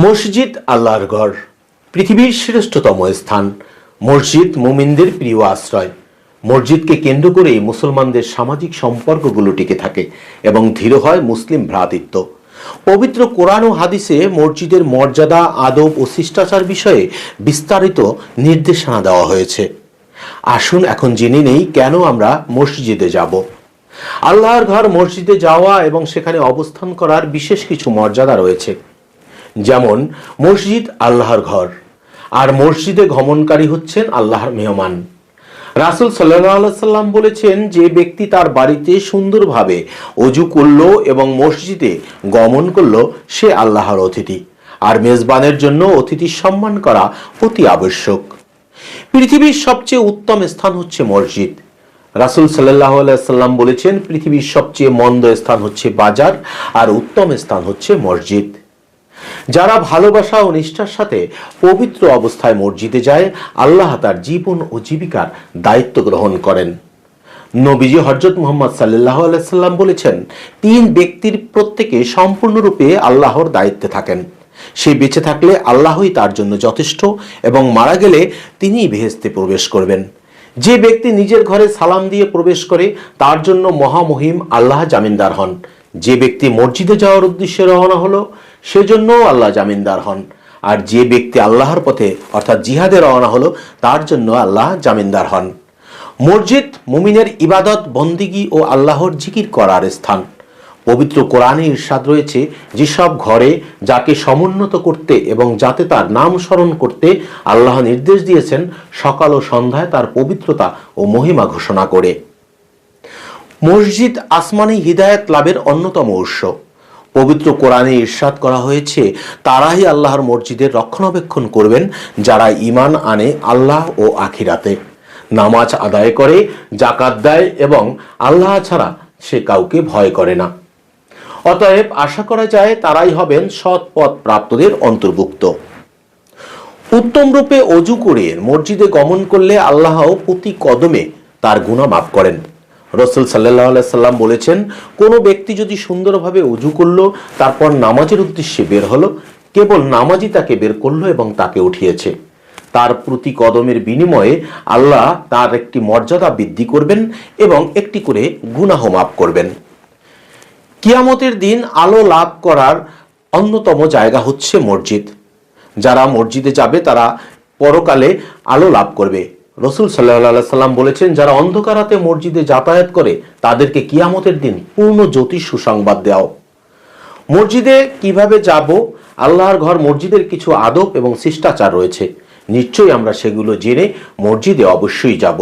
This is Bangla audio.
মসজিদ আল্লাহর ঘর, পৃথিবীর শ্রেষ্ঠতম স্থান, মসজিদ মুমিনদের প্রিয় আশ্রয়। মসজিদকে কেন্দ্র করেই মুসলমানদের সামাজিক সম্পর্কগুলো টিকে থাকে এবং ধীর হয় মুসলিম ভ্রাতৃত্ব। পবিত্র কোরআন ও হাদিসে মসজিদের মর্যাদা, আদব ও শিষ্টাচার বিষয়ে বিস্তারিত নির্দেশনা দেওয়া হয়েছে। আসুন এখন জেনে নেই কেন আমরা মসজিদে যাব। আল্লাহর ঘর, মসজিদে যাওয়া এবং সেখানে অবস্থান করার বিশেষ কিছু মর্যাদা রয়েছে। যেমন মসজিদ আল্লাহর ঘর, আর মসজিদে গমনকারী হচ্ছেন আল্লাহর মেহমান। রাসুল সাল্লাম বলেছেন যে ব্যক্তি তার বাড়িতে সুন্দরভাবে অজু করল এবং মসজিদে গমন করল, সে আল্লাহর অতিথি, আর মেজবানের জন্য অতিথির সম্মান করা অতি আবশ্যক। পৃথিবীর সবচেয়ে উত্তম স্থান হচ্ছে মসজিদ। রাসুল সাল্লাহ সাল্লাম বলেছেন, পৃথিবীর সবচেয়ে মন্দ স্থান হচ্ছে বাজার, আর উত্তম স্থান হচ্ছে মসজিদ। যারা ভালোবাসা ও নিষ্ঠার সাথে পবিত্র অবস্থায় মসজিদে যায়, আল্লাহ তার জীবন ও জীবিকার দায়িত্ব গ্রহণ করেন। নবীজি হজরত মোহাম্মদ সাল্লাহ আলাইসাল্লাম বলেছেন, তিন ব্যক্তির প্রত্যেকে সম্পূর্ণরূপে আল্লাহর দায়িত্বে থাকেন। সে বেঁচে থাকলে আল্লাহই তার জন্য যথেষ্ট এবং মারা গেলে তিনিই বেহেস্তে প্রবেশ করবেন। যে ব্যক্তি নিজের ঘরে সালাম দিয়ে প্রবেশ করে, তার জন্য মহামহিম আল্লাহ জামিনদার হন। যে ব্যক্তি মসজিদে যাওয়ার উদ্দেশ্যে রওনা হলো সেজন্য আল্লাহ জামিনদার হন। আর যে ব্যক্তি আল্লাহর পথে, অর্থাৎ জিহাদে রওনা হলো, তার জন্য আল্লাহ জামিনদার হন। মসজিদ, মুমিনের ইবাদত, বন্দিগি ও আল্লাহর জিকির করার স্থান। পবিত্র কোরআনে ইরশাদ রয়েছে, যেসব ঘরে যাকে সমুন্নত করতে এবং যাতে তার নাম স্মরণ করতে আল্লাহ নির্দেশ দিয়েছেন, সকাল ও সন্ধ্যায় তার পবিত্রতা ও মহিমা ঘোষণা করে। মসজিদ আসমানি হিদায়ত লাভের অন্যতম উৎস। পবিত্র কোরআনে ইরশাদ করা হয়েছে, তারাই আল্লাহর মসজিদের রক্ষণাবেক্ষণ করবেন যারা ইমান আনে আল্লাহ ও আখিরাতে। নামাজ আদায় করে জাকাত দেয় এবং আল্লাহ ছাড়া সে কাউকে ভয় করে না। অতএব আশা করা যায় তারাই হবেন সৎ পথ প্রাপ্তদের অন্তর্ভুক্ত। উত্তম রূপে অজু করে মসজিদে গমন করলে আল্লাহ প্রতি কদমে তার গুণা মাফ করেন। রসুল সাল্লাহ সাল্লাম বলেছেন, কোনো ব্যক্তি যদি সুন্দরভাবে অজু করল, তারপর নামাজের উদ্দেশ্যে বের হলো, কেবল নামাজই তাকে বের করল এবং তাকে উঠিয়েছে। তার প্রতি কদমের বিনিময়ে আল্লাহ তার একটি মর্যাদা বৃদ্ধি করবেন এবং একটি করে গুনাহ মাফ করবেন। কিয়ামতের দিন আলো লাভ করার অন্যতম জায়গা হচ্ছে মসজিদ। যারা মসজিদে যাবে, তারা পরকালে আলো লাভ করবে। রসুল সাল্লাহ সাল্লাম বলেছেন, যারা অন্ধকারাতে মসজিদে যাতায়াত করে, তাদেরকে কিয়ামতের দিন পূর্ণ জ্যোতিষ সুসংবাদ দেওয়া মসজিদে কীভাবে যাব? আল্লাহর ঘর মসজিদের কিছু আদব এবং শিষ্টাচার রয়েছে। নিশ্চয়ই আমরা সেগুলো জেনে মসজিদে অবশ্যই যাব।